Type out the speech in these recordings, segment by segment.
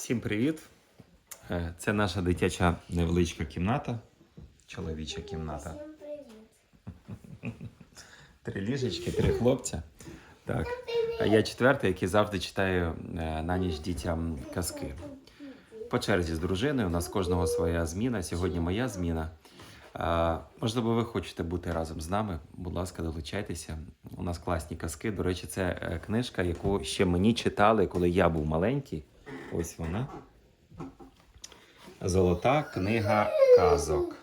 Всім привіт! Е, Це наша дитяча невеличка кімната, чоловіча кімната. Всім привіт. Три ліжечки, три хлопця. Так. А я четвертий, який завжди читаю е, на ніч дітям казки. По черзі з дружиною. У нас кожного своя зміна. Сьогодні моя зміна. А, можливо, ви хочете бути разом з нами. Будь ласка, долучайтеся. У нас класні казки. До речі, це е, книжка, яку ще мені читали, коли я був маленький. Ось вона. Золота книга казок.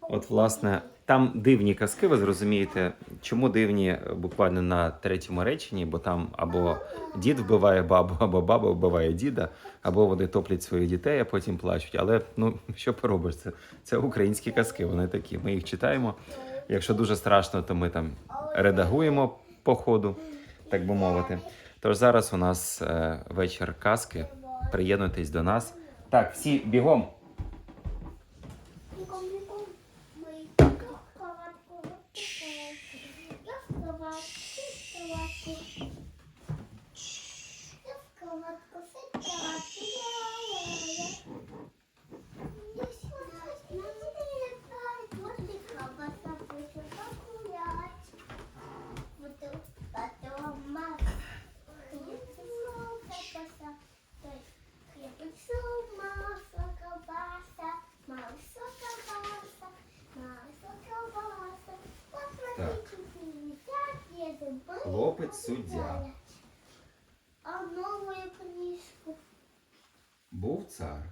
От, власне, там дивні казки, ви зрозумієте, чому дивні буквально на третьому реченні, бо там або дід вбиває бабу, або баба вбиває діда, або вони топлять своїх дітей, а потім плачуть. Але ну що поробиш? Це, це українські казки, вони такі. Ми їх читаємо. Якщо дуже страшно, то ми там редагуємо по ходу, так би мовити. Тож зараз у нас е, вечір казки. Приєднуйтесь до нас. Так, всі бігом. Бігом, бігом. Ми в кроватку. Я в кроватку. Я в кроватку. Я в кроватку. Ти в кроватку. Я-я-я. Я сьогодні на тебе лягаю. Вот и кроватка. Вышел погулять. Вот и потом мама. Хлопець суддя. А новую книжку. Був цар,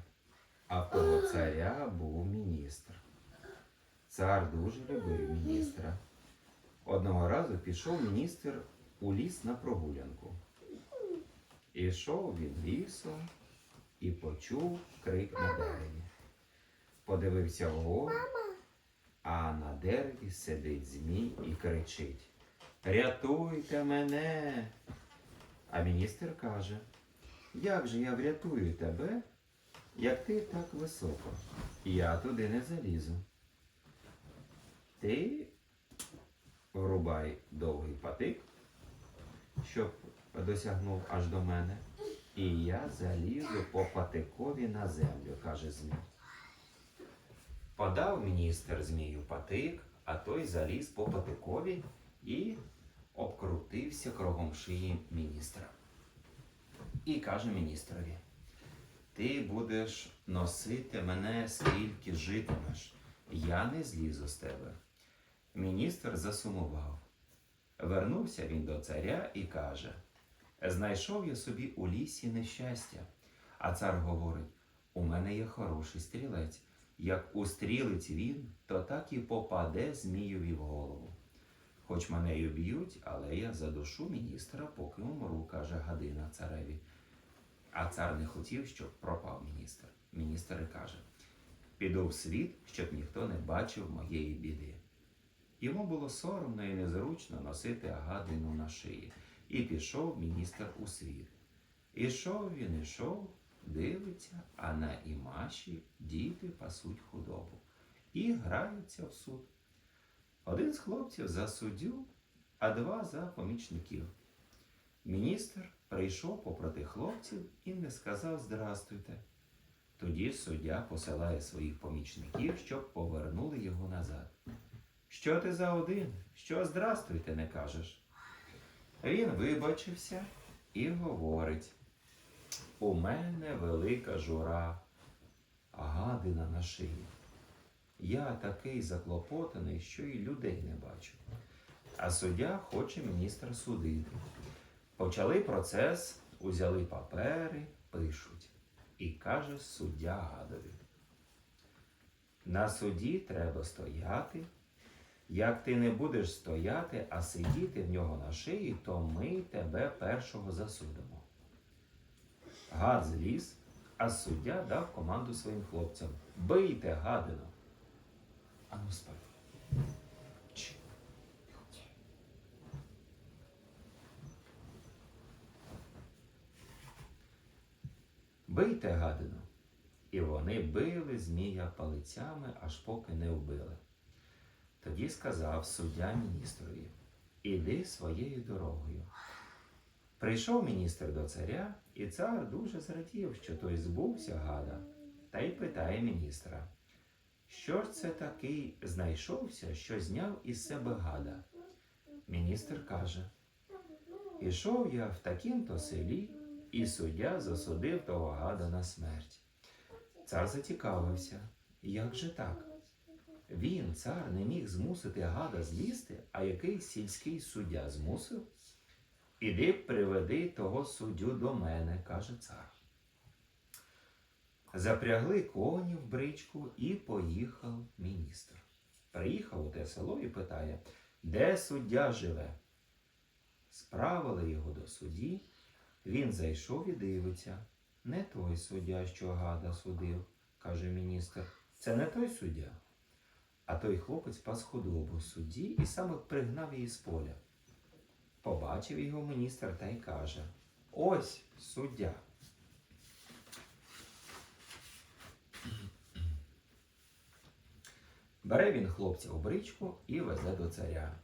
а в того царя був міністр. Цар дуже любив міністра. Одного разу пішов міністр у ліс на прогулянку. Ішов він лісом і почув крик на дереві. Подивився вгору, а на дереві сидить змій і кричить: Рятуйте мене! А міністр каже: Як же я врятую тебе, як ти так високо? Я туди не залізу. Ти врубай довгий патик, щоб досягнув аж до мене, і я залізу по патикові на землю, каже Змій. Подав міністр змію патик, а той заліз по патикові і обкрутився кругом шиї міністра. І каже міністрові: Ти будеш носити мене скільки житимеш, я не злізу з тебе. Міністр засумував. Вернувся він до царя і каже: Знайшов я собі у лісі нещастя. А цар говорить: У мене є хороший стрілець. Як устрілить він, то так і попаде Змієві в голову. Хоч мене й уб'ють, але я задушу міністра, поки умру, каже Гадина цареві. А цар не хотів, щоб пропав міністр. Міністр і каже: Піду в світ, щоб ніхто не бачив моєї біди. Йому було соромно і незручно носити гадину на шиї, і пішов міністр у світ. Ішов він, ішов, дивиться, а на імаші діти пасуть худобу і граються в суд. Один з хлопців за суддю, а два за помічників. Міністр прийшов попроти хлопців і не сказав здрастуйте. Тоді суддя посилає своїх помічників, щоб повернули його назад. Що ти за один? Що здрастуйте не кажеш? Він вибачився і говорить: У мене велика жура, гадина на шиї. Я такий заклопотаний, що і людей не бачу. А суддя хоче міністра судити. Почали процес, узяли папери, пишуть. І каже суддя гадові. На суді треба стояти. Як ти не будеш стояти, а сидіти в нього на шиї, то ми тебе першого засудимо. Гад зліз, а суддя дав команду своїм хлопцям. Бийте гадину. Ану спай. Чш. Бийте гадину. І вони били змія палицями, аж поки не вбили. Тоді сказав суддя міністрові: Іди своєю дорогою. Прийшов міністр до царя, і цар дуже зрадів, що той збувся гада, та й питає міністра, що ж це такий знайшовся, що зняв із себе гада? Міністр каже: Ішов я в такім-то селі, і суддя засудив того гада на смерть. Цар зацікавився, як же так? Він, цар, не міг змусити гада злізти, а якийсь сільський суддя змусив? Іди приведи того суддю до мене, каже цар. Запрягли коні в бричку і поїхав міністр. Приїхав у те село і питає, де суддя живе? Справили його до судді. Він зайшов і дивиться. Не той суддя, що гада судив, каже міністр. Це не той суддя. А той хлопець пас худобу судді і саме пригнав її з поля. Побачив його міністр та й каже: Ось суддя. Бере він хлопця у бричку і везе до царя.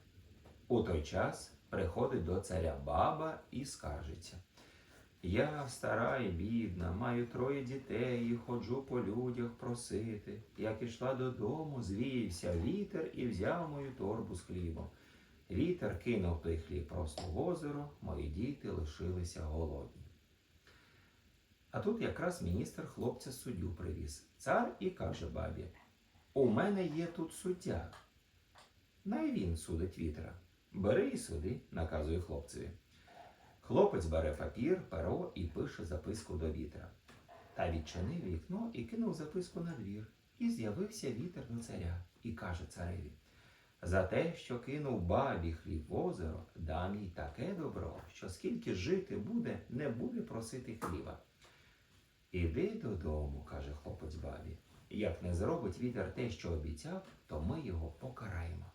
У той час приходить до царя баба і скаржиться. Я стара і бідна, маю троє дітей і ходжу по людях просити. Як ішла додому, звіявся вітер і взяв мою торбу з хлібом. Вітер кинув той хліб просто в озеро, мої діти лишилися голодні. А тут якраз міністр хлопця суддю привіз. Цар і каже бабі: У мене є тут суддя. Най він судить вітра. Бери і суди, наказує хлопцеві. Хлопець бере папір, перо і пише записку до вітра. Та відчинив вікно і кинув записку на двір. І з'явився вітер до царя і каже цареві: За те, що кинув бабі хліб в озеро, дам їй таке добро, що скільки жити буде, не буде просити хліба. Іди додому, каже хлопець бабі. Як не зробить вітер те, що обіцяв, то ми його покараємо.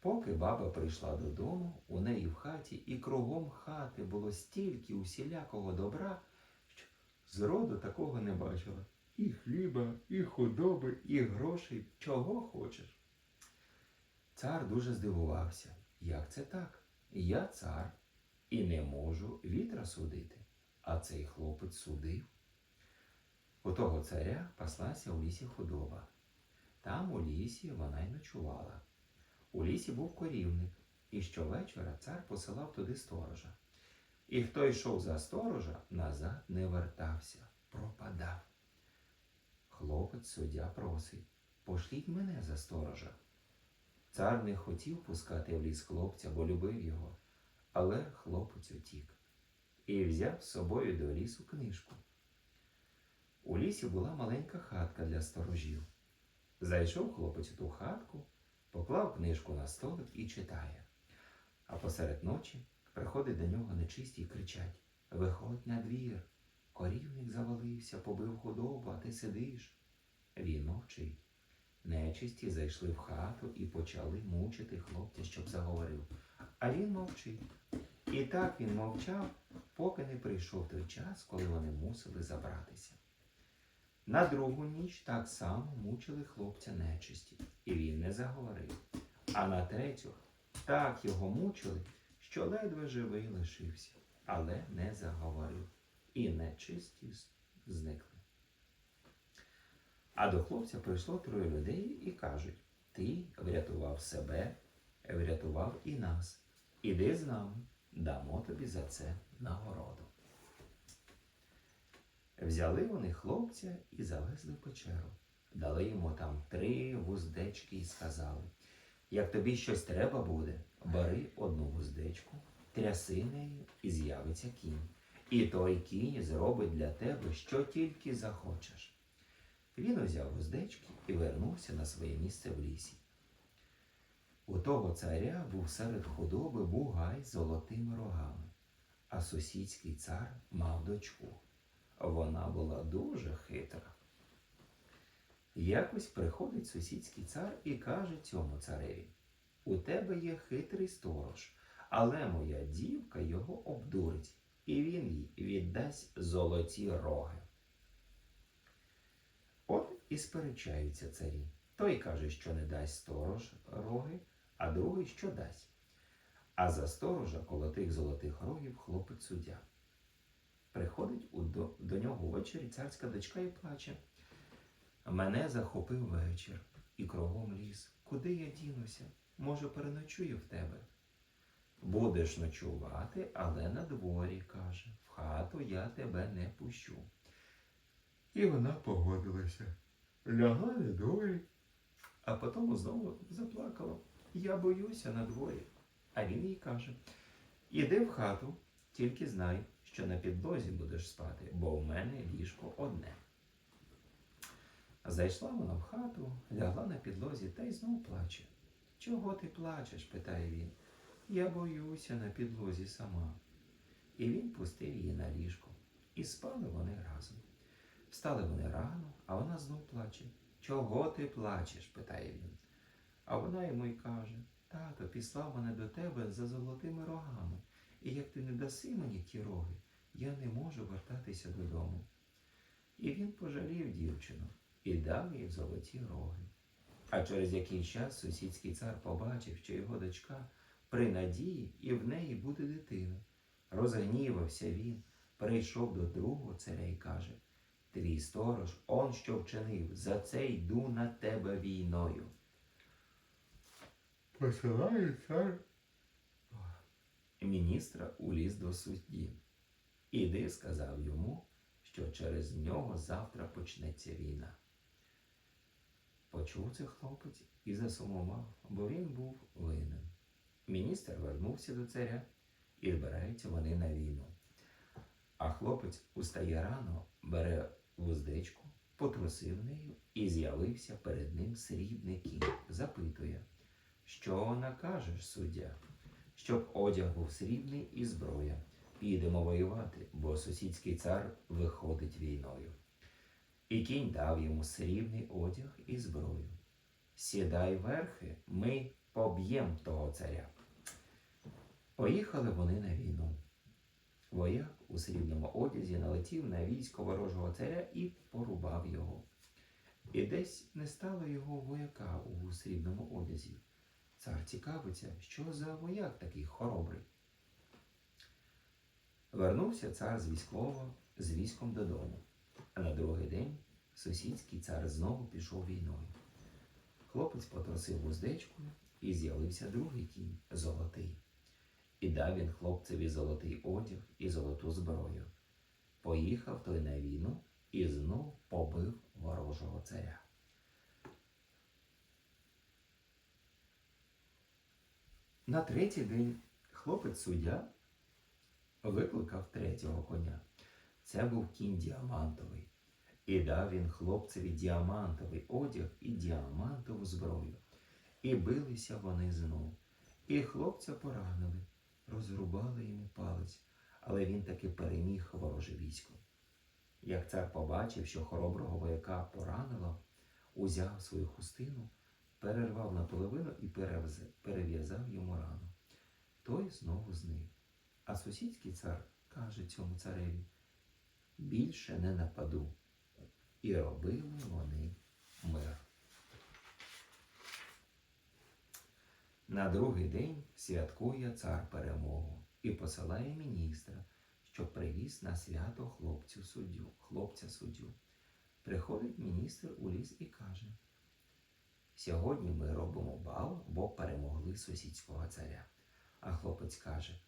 Поки баба прийшла додому, у неї в хаті і кругом хати було стільки усілякого добра, що зроду такого не бачила. І хліба, і худоби, і грошей, чого хочеш. Цар дуже здивувався. Як це так? Я цар і не можу вітра судити. А цей хлопець судив. У того царя паслася у лісі худоба. Там у лісі вона й ночувала. У лісі був корівник, і щовечора цар посилав туди сторожа. І хто йшов за сторожа, назад не вертався, пропадав. Хлопець суддя просить, пошліть мене за сторожа. Цар не хотів пускати в ліс хлопця, бо любив його, але хлопець утік і взяв з собою до лісу книжку. Лісі була маленька хатка для сторожів. Зайшов хлопець у ту хатку, поклав книжку на столик і читає. А посеред ночі приходить до нього нечисті і кричать Виходь на двір, корівник завалився, побив худобу, а ти сидиш. Він мовчить. Нечисті зайшли в хату і почали мучити хлопця, щоб заговорив. А він мовчить. І так він мовчав, поки не прийшов той час, коли вони мусили забратися. На другу ніч так само мучили хлопця нечисті, і він не заговорив. А на третю так його мучили, що ледве живий лишився, але не заговорив. І нечисті зникли. А до хлопця прийшло троє людей і кажуть: Ти врятував себе, врятував і нас. Іди з нами, дамо тобі за це нагороду. Взяли вони хлопця і завезли в печеру. Дали йому там три вуздечки і сказали: як тобі щось треба буде, бери одну вуздечку, тряси нею і з'явиться кінь. І той кінь зробить для тебе, що тільки захочеш. Він узяв вуздечки і вернувся на своє місце в лісі. У того царя був серед худоби бугай з золотими рогами, а сусідський цар мав дочку. Вона була дуже хитра. Якось приходить сусідський цар і каже цьому цареві: У тебе є хитрий сторож, але моя дівка його обдурить, і він їй віддасть золоті роги. От і сперечаються царі. Той каже, що не дасть сторож роги, а другий що дасть. А за сторожа коло тих золотих рогів хлопець суддя. Приходить у, до, до нього ввечері царська дочка і плаче. Мене захопив вечір і кругом ліс. Куди я дінуся? Може, переночую в тебе? Будеш ночувати, але на дворі, каже, в хату я тебе не пущу. І вона погодилася. Лягла на дворі, а потім знову заплакала. Я боюся на дворі. А він їй каже: Іди в хату, тільки знай, що на підлозі будеш спати, бо в мене ліжко одне. Зайшла вона в хату, лягла на підлозі та й знов плаче. Чого ти плачеш? питає він. Я боюся на підлозі сама. І він пустив її на ліжко. І спали вони разом. Встали вони рано, а вона знов плаче. Чого ти плачеш? питає він. А вона йому й каже: Тато післав мене до тебе за золотими рогами, і як ти не даси мені ті роги, я не можу вертатися додому. І він пожалів дівчину і дав їй золоті роги. А через якийсь час сусідський цар побачив, що його дочка при надії і в неї буде дитина. Розгнівався він, перейшов до другого царя і каже: Твій сторож, он що вчинив, за це йду на тебе війною. Посилає цар міністра у ліс до судді. Іди, сказав йому, що через нього завтра почнеться війна. Почув це хлопець і засумував, бо він був винен. Міністр вернувся до царя і збираються вони на війну. А хлопець устає рано, бере вуздечку, потрусив нею і з'явився перед ним срібний кінь. Запитує, що накажеш, суддя? Щоб одяг був срібний і зброя. Підемо воювати, бо сусідський цар виходить війною. І кінь дав йому срібний одяг і зброю. Сідай верхи, ми поб'єм того царя. Поїхали вони на війну. Вояк у срібному одязі налетів на військо ворожого царя і порубав його. І десь не стало його вояка у срібному одязі. Цар цікавиться, що за вояк такий хоробрий. Вернувся цар з військового з військом додому. А на другий день сусідський цар знову пішов війною. Хлопець потросив вуздечкою і з'явився другий кінь золотий. І дав він хлопцеві золотий одяг і золоту зброю. Поїхав той на війну і знов побив ворожого царя. На третій день хлопець суддя викликав третього коня. Це був кінь діамантовий. І дав він хлопцеві діамантовий одяг і діамантову зброю. І билися вони знов. І хлопця поранили, розрубали йому палець, але він таки переміг вороже військо. Як цар побачив, що хороброго вояка поранило, узяв свою хустину, перервав на половину і перев'язав йому рану. Той знову зник. А сусідський цар каже цьому цареві: більше не нападу. І робили вони мир. На другий день святкує цар перемогу і посилає міністра, щоб привіз на свято хлопцю суддю, хлопця суддю. Приходить міністр у ліс і каже: Сьогодні ми робимо бал, бо перемогли сусідського царя. А хлопець каже: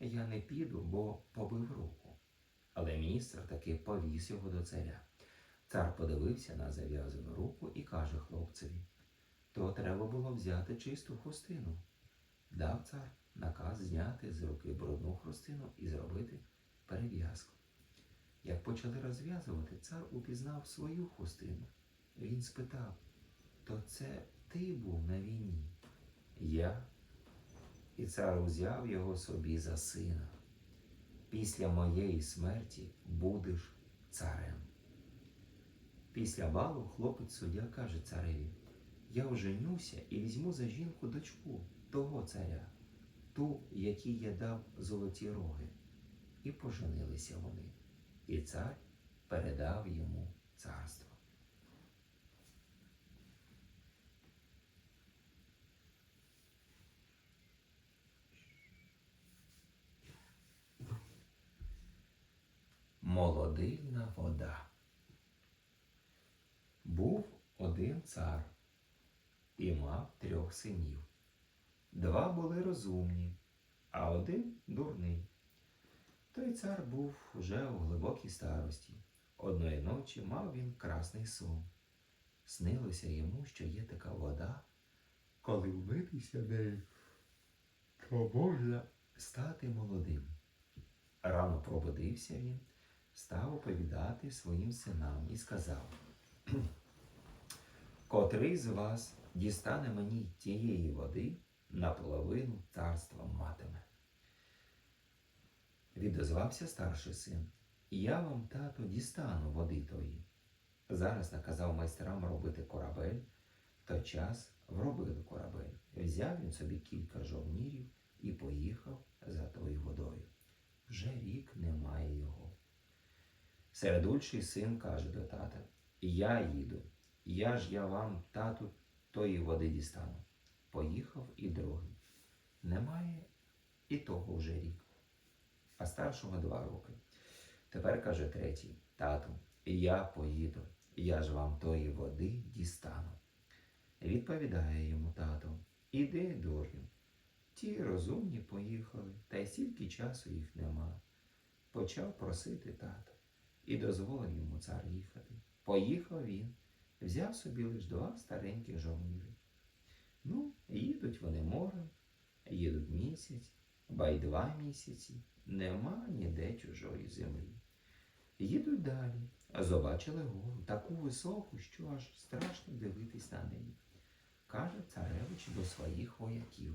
Я не піду, бо побив руку. Але міністр таки повіз його до царя. Цар подивився на зав'язану руку і каже хлопцеві: То треба було взяти чисту хустину. Дав цар наказ зняти з руки брудну хустину і зробити перев'язку. Як почали розв'язувати, цар упізнав свою хустину. Він спитав: То це ти був на війні? Я. І цар узяв його собі за сина. Після моєї смерті будеш царем. Після балу хлопець суддя каже цареві: Я оженюся і візьму за жінку дочку того царя, ту, якій я дав золоті роги. І поженилися вони, і цар передав йому царство. Молодильна вода. Був один цар і мав трьох синів. Два були розумні, а один дурний. Той цар був уже у глибокій старості. Одної ночі мав він красний сон. Снилося йому, що є така вода, коли вмитися нею, то можна стати молодим. Рано пробудився він, став оповідати своїм синам і сказав: Котрий з вас дістане мені тієї води, наполовину царства матиме. Відозвався старший син. Я вам, тато, дістану води тої. Зараз наказав майстерам робити корабель. В той час вробили корабель. Взяв він собі кілька жовнірів і поїхав за тою водою. Вже рік немає його. Середульший син каже до тата: Я їду, я ж я вам, тату, тої води дістану. Поїхав і другий. Немає і того вже рік, а старшого два роки. Тепер каже третій: Тату, я поїду, я ж вам тої води дістану. Відповідає йому тато: Іди, дурню. Ті розумні поїхали, та й стільки часу їх нема. Почав просити тата і дозволив йому цар їхати. Поїхав він, взяв собі лиш два стареньких жовніри. Ну, їдуть вони морем, їдуть місяць, ба й два місяці, нема ніде чужої землі. Їдуть далі, а побачили гору, таку високу, що аж страшно дивитись на неї. Каже царевич до своїх вояків.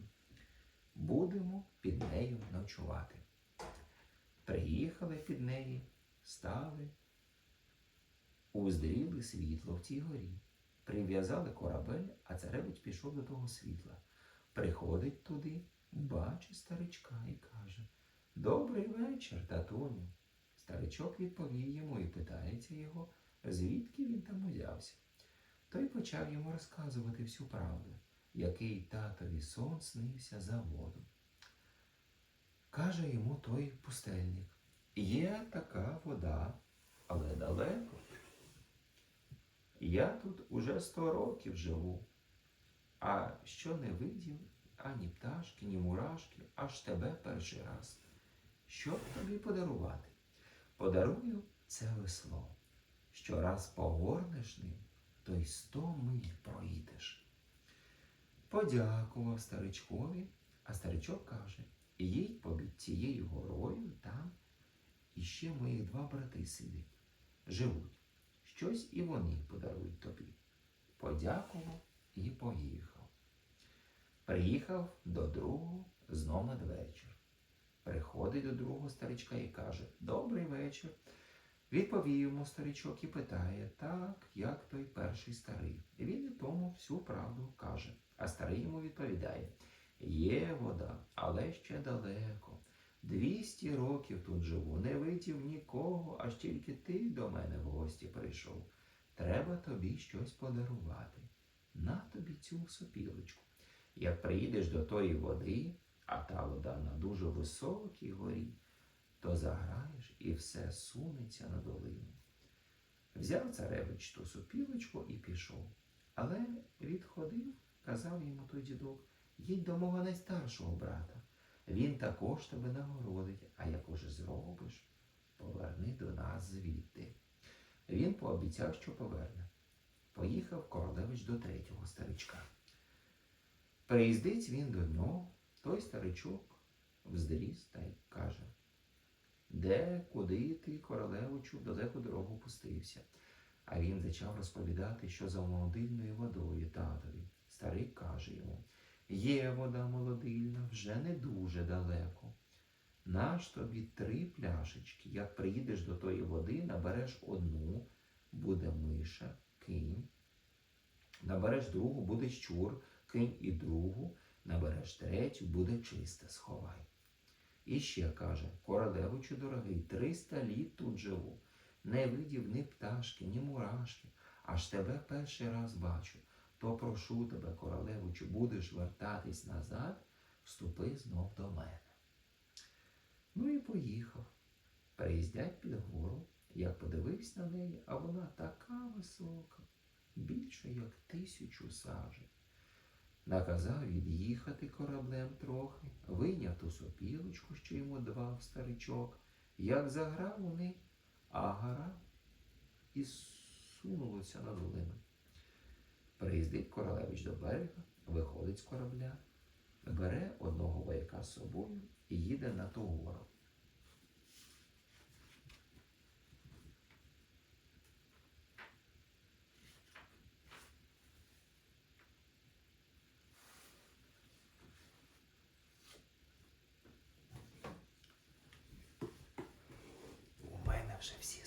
Будемо під нею ночувати. Приїхали під неї, стали, уздріли світло в цій горі. Прив'язали корабель, а царевич пішов до того світла. Приходить туди, бачить старичка і каже Добрий вечір, татуню. Старичок відповів йому і питається його, звідки він там узявся. Той почав йому розказувати всю правду, який татові сон снився за воду. Каже йому той пустельник, є така вода, але далеко. Я тут уже сто років живу, а що не видів ані пташки, ні мурашки, аж тебе перший раз. Що тобі подарувати? Подарую це весло. Щораз погорнеш ним, то й сто миль проїдеш. Подякував старичкові, а старичок каже: їдь побід цією горою там іще мої два брати сидять, живуть. Щось і вони подарують тобі. Подякував і поїхав. Приїхав до другого знов надвечір. Приходить до другого старичка і каже Добрий вечір. Відповів йому старичок і питає, так, як той перший старий. І він і тому всю правду каже. А старий йому відповідає: Є вода, але ще далеко. Двісті років тут живу, не видів нікого, аж тільки ти до мене в гості прийшов. Треба тобі щось подарувати. На тобі цю сопілочку. Як приїдеш до тої води, а та вода на дуже високій горі, то заграєш і все сунеться на долину. Взяв царевич ту сопілочку і пішов. Але відходив, казав йому той дідок, їдь до мого найстаршого брата. Він також тебе нагородить, а як уже зробиш, поверни до нас звідти. Він пообіцяв, що поверне. Поїхав королевич до третього старичка. Приїздить він до нього, той старичок вздріз та й каже, де, куди ти, королевичу, далеку дорогу пустився? А він почав розповідати, що за молодильною водою татові. Старик каже йому, є вода молодильна, вже не дуже далеко. Наш тобі три пляшечки. Як приїдеш до тої води, набереш одну, буде миша, кинь. Набереш другу, буде щур, кинь і другу, набереш третю, буде чисте, сховай. І ще каже, королевичу дорогий, триста літ тут живу. Не видів ні пташки, ні мурашки, аж тебе перший раз бачу. То прошу тебе, королевичу, будеш вертатись назад, вступи знов до мене. Ну і поїхав. Приїздять під гору, Як подивився на неї, а вона така висока, більше як тисячу сажень. Наказав від'їхати кораблем трохи, вийняв ту сопілочку, що йому давав старичок, як заграв у них, а гора і сунулася на долину. Приїздить королевич до берега, виходить з корабля, бере одного вояка з собою і їде на ту гору. У мене вже всі